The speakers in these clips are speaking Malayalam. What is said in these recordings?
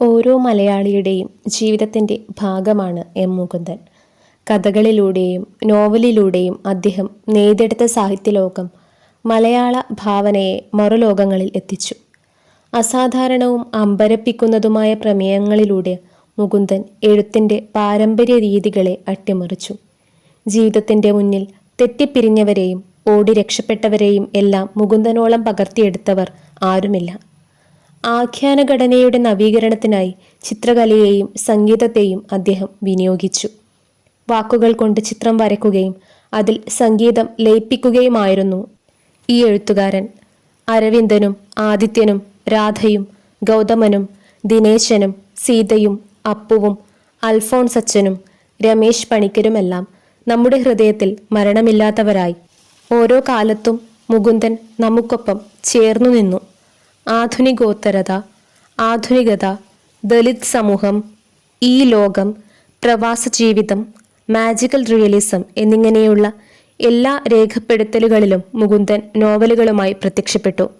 ഓരോ മലയാളിയുടെയും ജീവിതത്തിന്റെ ഭാഗമാണ് എം മുകുന്ദൻ. കഥകളിലൂടെയും നോവലിലൂടെയും അദ്ദേഹം നെയ്തെടുത്ത സാഹിത്യലോകം മലയാള ഭാവനയെ മറുലോകങ്ങളിൽ എത്തിച്ചു. അസാധാരണവും അമ്പരപ്പിക്കുന്നതുമായ പ്രമേയങ്ങളിലൂടെ മുകുന്ദൻ എഴുത്തിന്റെ പാരമ്പര്യ രീതികളെ അട്ടിമറിച്ചു. ജീവിതത്തിന്റെ മുന്നിൽ തെറ്റിപ്പിരിഞ്ഞവരെയും ഓടി രക്ഷപ്പെട്ടവരെയും എല്ലാം മുകുന്ദനോളം പകർത്തിയെടുത്തവർ ആരുമില്ല. ആഖ്യാനഘടനയുടെ നവീകരണത്തിനായി ചിത്രകലയെയും സംഗീതത്തെയും അദ്ദേഹം വിനിയോഗിച്ചു. വാക്കുകൾ കൊണ്ട് ചിത്രം വരയ്ക്കുകയും അതിൽ സംഗീതം ലയിപ്പിക്കുകയുമായിരുന്നു ഈ എഴുത്തുകാരൻ. അരവിന്ദനും ആദിത്യനും രാധയും ഗൗതമനും ദിനേശനും സീതയും അപ്പുവും അൽഫോൺസച്ചനും രമേശ് പണിക്കരുമെല്ലാം നമ്മുടെ ഹൃദയത്തിൽ മരണമില്ലാത്തവരായി. ഓരോ കാലത്തും മുകുന്ദൻ നമുക്കൊപ്പം ചേർന്നു നിന്നു. ആധുനികോത്തരത ആധുനികത ദലിത് സമൂഹം ഈ ലോകം പ്രവാസ ജീവിതം മാജിക്കൽ റിയലിസം എന്നിങ്ങനെയുള്ള എല്ലാ രേഖപ്പെടുത്തലുകളിലും മുകുന്ദൻ നോവലുകളുമായി പ്രത്യക്ഷപ്പെട്ടു.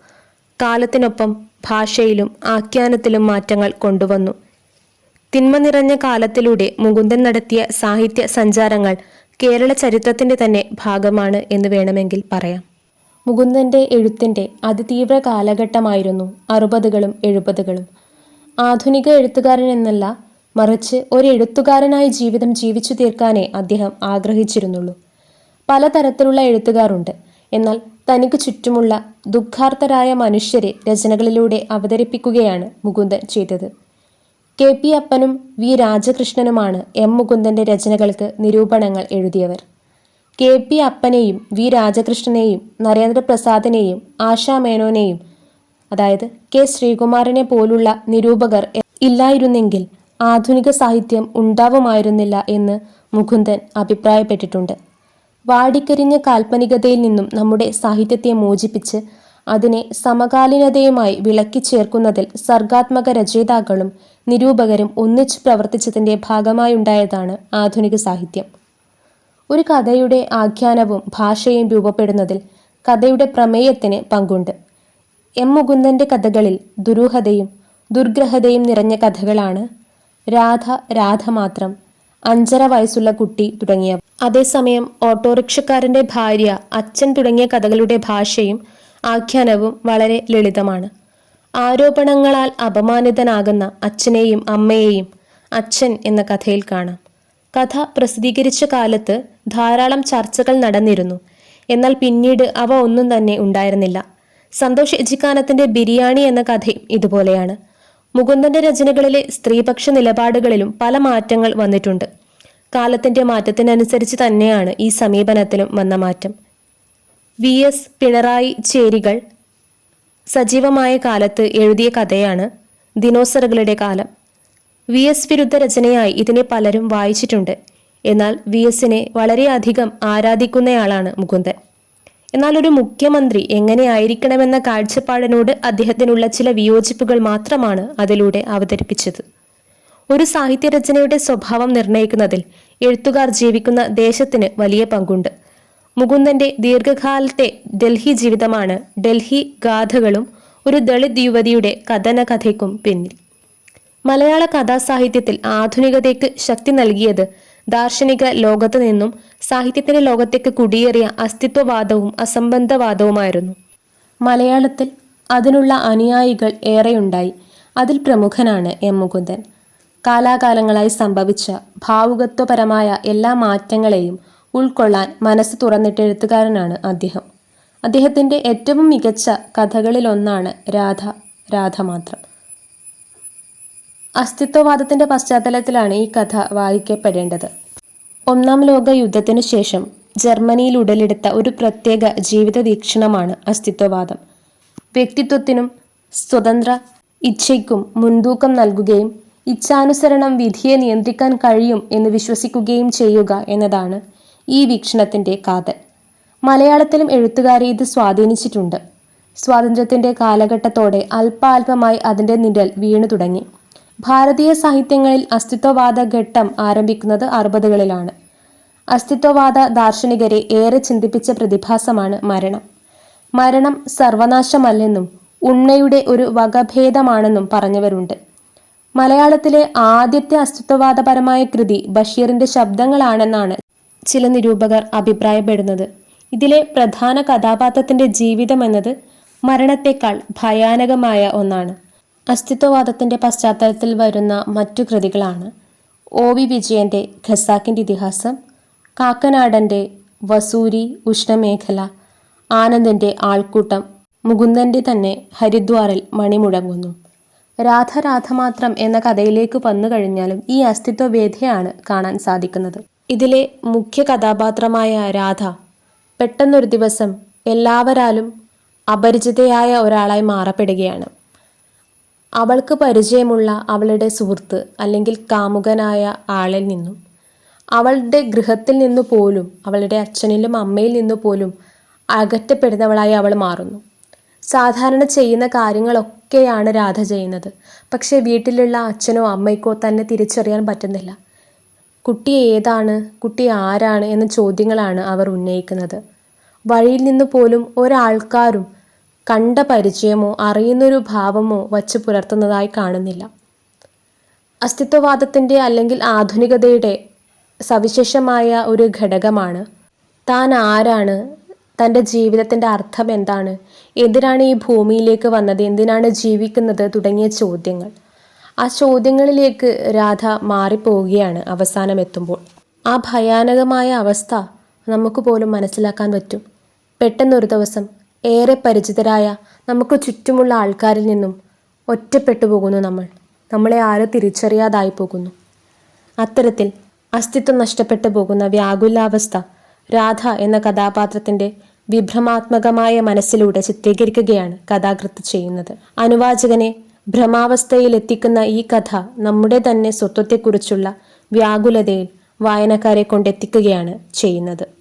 കാലത്തിനൊപ്പം ഭാഷയിലും ആഖ്യാനത്തിലും മാറ്റങ്ങൾ കൊണ്ടുവന്നു. തിന്മ നിറഞ്ഞ കാലത്തിലൂടെ മുകുന്ദൻ നടത്തിയ സാഹിത്യ സഞ്ചാരങ്ങൾ കേരള ചരിത്രത്തിന്റെ തന്നെ ഭാഗമാണ് എന്ന് വേണമെങ്കിൽ പറയാം. മുകുന്ദന്റെ എഴുത്തിന്റെ അതിതീവ്ര കാലഘട്ടമായിരുന്നു അറുപതുകളും എഴുപതുകളും. ആധുനിക എഴുത്തുകാരൻ എന്നല്ല മറിച്ച് ഒരു എഴുത്തുകാരനായി ജീവിതം ജീവിച്ചു തീർക്കാനേ അദ്ദേഹം ആഗ്രഹിച്ചിരുന്നുള്ളൂ. പലതരത്തിലുള്ള എഴുത്തുകാരുണ്ട്. എന്നാൽ തനിക്ക് ചുറ്റുമുള്ള ദുഃഖാർത്തരായ മനുഷ്യരെ രചനകളിലൂടെ അവതരിപ്പിക്കുകയാണ് മുകുന്ദൻ ചെയ്തത്. കെ പി അപ്പനും വി രാജകൃഷ്ണനുമാണ് എം മുകുന്ദന്റെ രചനകൾക്ക് നിരൂപണങ്ങൾ എഴുതിയവർ. കെ പി അപ്പനെയും വി രാജകൃഷ്ണനെയും നരേന്ദ്രപ്രസാദിനെയും ആശാ മേനോനെയും അതായത് കെ ശ്രീകുമാറിനെ പോലുള്ള നിരൂപകർ ഇല്ലായിരുന്നെങ്കിൽ ആധുനിക സാഹിത്യം ഉണ്ടാവുമായിരുന്നില്ല എന്ന് മുകുന്ദൻ അഭിപ്രായപ്പെട്ടിട്ടുണ്ട്. വാടിക്കരിഞ്ഞ കാൽപ്പനികതയിൽ നിന്നും നമ്മുടെ സാഹിത്യത്തെ മോചിപ്പിച്ച് അതിനെ സമകാലീനതയുമായി വിളക്കി ചേർക്കുന്നതിൽ സർഗാത്മക രചയിതാക്കളും നിരൂപകരും ഒന്നിച്ചു പ്രവർത്തിച്ചതിന്റെ ഭാഗമായുണ്ടായതാണ് ആധുനിക സാഹിത്യം. ഒരു കഥയുടെ ആഖ്യാനവും ഭാഷയും രൂപപ്പെടുന്നതിൽ കഥയുടെ പ്രമേയത്തിന് പങ്കുണ്ട്. എം. മുകുന്ദന്റെ കഥകളിൽ ദുരൂഹതയും ദുർഗ്രഹതയും നിറഞ്ഞ കഥകളാണ് രാധ രാധ മാത്രം അഞ്ചര വയസ്സുള്ള കുട്ടി തുടങ്ങിയ അതേസമയം ഓട്ടോറിക്ഷക്കാരന്റെ ഭാര്യ അച്ഛൻ തുടങ്ങിയ കഥകളുടെ ഭാഷയും ആഖ്യാനവും വളരെ ലളിതമാണ്. ആരോപണങ്ങളാൽ അപമാനിതനാകുന്ന അച്ഛനെയും അമ്മയെയും അച്ഛൻ എന്ന കഥയിൽ കാണാം. കഥ പ്രസിദ്ധീകരിച്ച കാലത്ത് ധാരാളം ചർച്ചകൾ നടന്നിരുന്നു. എന്നാൽ പിന്നീട് അവ ഒന്നും തന്നെ ഉണ്ടായിരുന്നില്ല. സന്തോഷ് എജിക്കാനത്തിന്റെ ബിരിയാണി എന്ന കഥയും ഇതുപോലെയാണ്. മുകുന്ദന്റെ രചനകളിലെ സ്ത്രീപക്ഷ നിലപാടുകളിലും പല മാറ്റങ്ങൾ വന്നിട്ടുണ്ട്. കാലത്തിന്റെ മാറ്റത്തിനനുസരിച്ച് തന്നെയാണ് ഈ സമീപനത്തിലും വന്ന മാറ്റം. വി. എസ്. പിണറായി ചേരികൾ സജീവമായ കാലത്ത് എഴുതിയ കഥയാണ് ദിനോസറുകളുടെ കാലം. വി എസ് വിരുദ്ധ രചനയായി ഇതിനെ പലരും വായിച്ചിട്ടുണ്ട്. എന്നാൽ വി എസിനെ വളരെയധികം ആരാധിക്കുന്നയാളാണ് മുകുന്ദൻ. എന്നാൽ ഒരു മുഖ്യമന്ത്രി എങ്ങനെയായിരിക്കണമെന്ന കാഴ്ചപ്പാടിനോട് അദ്ദേഹത്തിനുള്ള ചില വിയോജിപ്പുകൾ മാത്രമാണ് അതിലൂടെ അവതരിപ്പിച്ചത്. ഒരു സാഹിത്യരചനയുടെ സ്വഭാവം നിർണയിക്കുന്നതിൽ എഴുത്തുകാർ ജീവിക്കുന്ന ദേശത്തിന് വലിയ പങ്കുണ്ട്. മുകുന്ദന്റെ ദീർഘകാലത്തെ ഡൽഹി ജീവിതമാണ് ഡൽഹി ഗാഥകളും ഒരു ദളിത് യുവതിയുടെ കഥനകഥയ്ക്കും പിന്നിൽ. മലയാള കഥാസാഹിത്യത്തിൽ ആധുനികതയ്ക്ക് ശക്തി നൽകിയത് ദാർശനിക ലോകത്ത് നിന്നും സാഹിത്യത്തിന്റെ ലോകത്തേക്ക് കുടിയേറിയ അസ്തിത്വവാദവും അസംബന്ധവാദവുമായിരുന്നു. മലയാളത്തിൽ അതിനുള്ള അനുയായികൾ ഏറെയുണ്ടായി. അതിൽ പ്രമുഖനാണ് എം മുകുന്ദൻ. കാലാകാലങ്ങളായി സംഭവിച്ച ഭാവുകത്വപരമായ എല്ലാ മാറ്റങ്ങളെയും ഉൾക്കൊള്ളാൻ മനസ്സ് തുറന്നിട്ട് എഴുത്തുകാരനാണ് അദ്ദേഹം. അദ്ദേഹത്തിന്റെ ഏറ്റവും മികച്ച കഥകളിലൊന്നാണ് രാധ രാധ മാത്രം അസ്തിത്വവാദത്തിന്റെ പശ്ചാത്തലത്തിലാണ് ഈ കഥ വായിക്കപ്പെടേണ്ടത്. ഒന്നാം ലോക യുദ്ധത്തിനു ശേഷം ജർമ്മനിയിൽ ഉടലെടുത്ത ഒരു പ്രത്യേക ജീവിത വീക്ഷണമാണ് അസ്തിത്വവാദം. വ്യക്തിത്വത്തിനും സ്വതന്ത്ര ഇച്ഛയ്ക്കും മുൻതൂക്കം നൽകുകയും ഇച്ഛാനുസരണം വിധിയെ നിയന്ത്രിക്കാൻ കഴിയും എന്ന് വിശ്വസിക്കുകയും ചെയ്യുക എന്നതാണ് ഈ വീക്ഷണത്തിന്റെ കാതൽ. മലയാളത്തിലും എഴുത്തുകാരെ ഇത് സ്വാധീനിച്ചിട്ടുണ്ട്. സ്വാതന്ത്ര്യത്തിന്റെ കാലഘട്ടത്തോടെ അല്പാൽപമായി അതിന്റെ നിഴൽ വീണു തുടങ്ങി ഭാരതീയ സാഹിത്യങ്ങളിൽ അസ്തിത്വവാദ ഘട്ടം ആരംഭിക്കുന്നത് അറുപതുകളിലാണ്. അസ്തിത്വവാദ ദാർശനികരെ ഏറെ ചിന്തിപ്പിച്ച പ്രതിഭാസമാണ് മരണം. മരണം സർവനാശമല്ലെന്നും ഉണ്മയുടെ ഒരു വകഭേദമാണെന്നും പറഞ്ഞവരുണ്ട്. മലയാളത്തിലെ ആദ്യത്തെ അസ്തിത്വവാദപരമായ കൃതി ബഷീറിന്റെ ശബ്ദങ്ങളാണെന്നാണ് ചില നിരൂപകർ അഭിപ്രായപ്പെടുന്നത്. ഇതിലെ പ്രധാന കഥാപാത്രത്തിന്റെ ജീവിതം എന്നത് മരണത്തെക്കാൾ ഭയാനകമായ ഒന്നാണ്. അസ്തിത്വവാദത്തിന്റെ പശ്ചാത്തലത്തിൽ വരുന്ന മറ്റു കൃതികളാണ് ഒ വി വിജയന്റെ ഖസാക്കിന്റെ ഇതിഹാസം കാക്കനാടന്റെ വസൂരി ഉഷ്ണമേഖല ആനന്ദന്റെ ആൾക്കൂട്ടം മുകുന്ദന്റെ തന്നെ ഹരിദ്വാറിൽ മണിമുടങ്ങുന്നു രാധ രാധ മാത്രം എന്ന കഥയിലേക്ക് വന്നു കഴിഞ്ഞാലും ഈ അസ്തിത്വവേദ്യയാണ് കാണാൻ സാധിക്കുന്നത്. ഇതിലെ മുഖ്യ കഥാപാത്രമായ രാധ പെട്ടെന്നൊരു ദിവസം എല്ലാവരാലും അപരിചിതയായ ഒരാളായി മാറപ്പെടുകയാണ്. അവൾക്ക് പരിചയമുള്ള അവളുടെ സുഹൃത്ത് അല്ലെങ്കിൽ കാമുകനായ ആളിൽ നിന്നും അവളുടെ ഗൃഹത്തിൽ നിന്നു പോലും അവളുടെ അച്ഛനിലും അമ്മയിൽ നിന്നു പോലും അകറ്റപ്പെടുന്നവളായി അവൾ മാറുന്നു. സാധാരണ ചെയ്യുന്ന കാര്യങ്ങളൊക്കെയാണ് രാധ ചെയ്യുന്നത്. പക്ഷേ വീട്ടിലുള്ള അച്ഛനോ അമ്മയ്ക്കോ തന്നെ തിരിച്ചറിയാൻ പറ്റുന്നില്ല. കുട്ടി ഏതാണ് കുട്ടി ആരാണ് എന്ന ചോദ്യങ്ങളാണ് അവർ ഉന്നയിക്കുന്നത്. വഴിയിൽ നിന്ന് പോലും ഒരാൾക്കാരും കണ്ട പരിചയമോ അറിയുന്നൊരു ഭാവമോ വച്ച് പുലർത്തുന്നതായി കാണുന്നില്ല. അസ്തിത്വവാദത്തിന്റെ അല്ലെങ്കിൽ ആധുനികതയുടെ സവിശേഷമായ ഒരു ഘടകമാണ് താൻ ആരാണ് തന്റെ ജീവിതത്തിന്റെ അർത്ഥം എന്താണ് എന്തിനാണ് ഈ ഭൂമിയിലേക്ക് വന്നത് എന്തിനാണ് ജീവിക്കുന്നത് തുടങ്ങിയ ചോദ്യങ്ങൾ. ആ ചോദ്യങ്ങളിലേക്ക് രാധ മാറിപ്പോവുകയാണ് അവസാനം എത്തുമ്പോൾ ആ ഭയാനകമായ അവസ്ഥ നമുക്ക് പോലും മനസ്സിലാക്കാൻ പറ്റും. പെട്ടെന്നൊരു ദിവസം ഏറെ പരിചിതരായ നമുക്ക് ചുറ്റുമുള്ള ആൾക്കാരിൽ നിന്നും ഒറ്റപ്പെട്ടു പോകുന്നു നമ്മൾ. നമ്മളെ ആരും തിരിച്ചറിയാതായി പോകുന്നു. അത്തരത്തിൽ അസ്തിത്വം നഷ്ടപ്പെട്ടു പോകുന്ന വ്യാകുലാവസ്ഥ രാധ എന്ന കഥാപാത്രത്തിന്റെ വിഭ്രമാത്മകമായ മനസ്സിലൂടെ ചിത്രീകരിക്കുകയാണ് കഥാകൃത്ത് ചെയ്യുന്നത്. അനുവാചകനെ ഭ്രമാവസ്ഥയിൽ എത്തിക്കുന്ന ഈ കഥ നമ്മുടെ തന്നെ സ്വത്വത്തെക്കുറിച്ചുള്ള വ്യാകുലതയിൽ വായനക്കാരെ കൊണ്ടെത്തിക്കുകയാണ് ചെയ്യുന്നത്.